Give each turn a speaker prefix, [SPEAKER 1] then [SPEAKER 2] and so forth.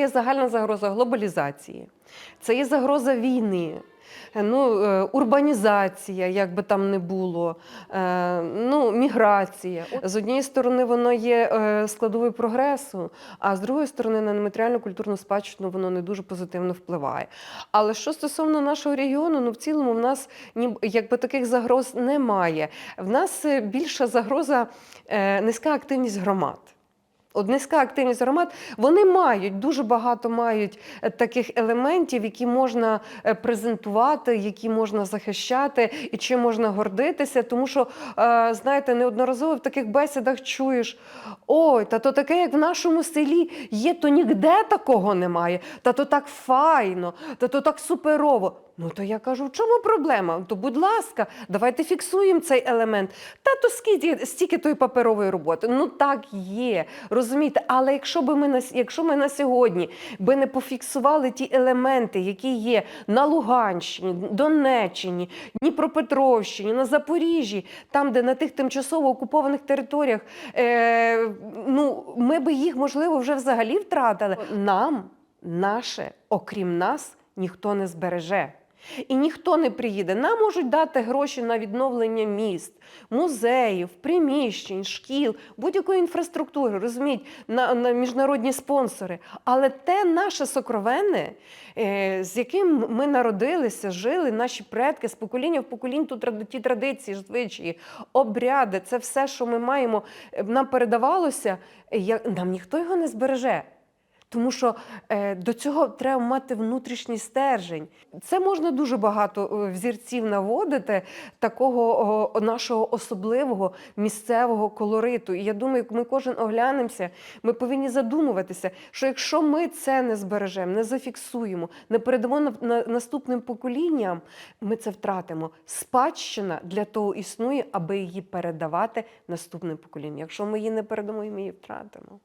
[SPEAKER 1] є загальна загроза глобалізації, це є загроза війни. Ну, е, урбанізація, як би там не було, е, ну, міграція. З однієї сторони, воно є е, складовою прогресу, а з другої сторони, на нематеріальну культурну спадщину воно не дуже позитивно впливає. Але що стосовно нашого регіону, ну в цілому в нас якби таких загроз немає. В нас е, більша загроза е, низька активність громад. От низька активність громад, вони мають дуже багато мають е, таких елементів, які можна е, презентувати, які можна захищати і чим можна гордитися. Тому що, е, знаєте, неодноразово в таких бесідах чуєш: ой, та то таке, як в нашому селі є, то ніде такого немає, та то так файно, та то так суперово. Ну то я кажу, в чому проблема? То, будь ласка, давайте фіксуємо цей елемент. Та то скільки стільки тої паперової роботи. Ну так є. Розумієте, але якщо би ми на якщо ми на сьогодні би не пофіксували ті елементи, які є на Луганщині, Донеччині, Дніпропетровщині, на Запоріжжі, там, де на тих тимчасово окупованих територіях, е, ну ми би їх можливо вже взагалі втратили. Нам, наше, окрім нас, ніхто не збереже. І ніхто не приїде. Нам можуть дати гроші на відновлення міст, музеїв, приміщень, шкіл, будь-якої інфраструктури, розуміють, на, на міжнародні спонсори. Але те наше сокровенне, е, з яким ми народилися, жили, наші предки з покоління в поколінь, тут ті традиції, звичаї, обряди, це все, що ми маємо, е, нам передавалося, я- нам ніхто його не збереже. Тому що е, до цього треба мати внутрішній стержень. Це можна дуже багато е, взірців наводити такого нашого особливого місцевого колориту. І я думаю, ми кожен оглянемося, ми повинні задумуватися, що якщо ми це не збережемо, не зафіксуємо, не передамо на наступним поколінням, ми це втратимо. Спадщина для того існує, аби її передавати наступним поколінням. Якщо ми її не передамо, ми її втратимо.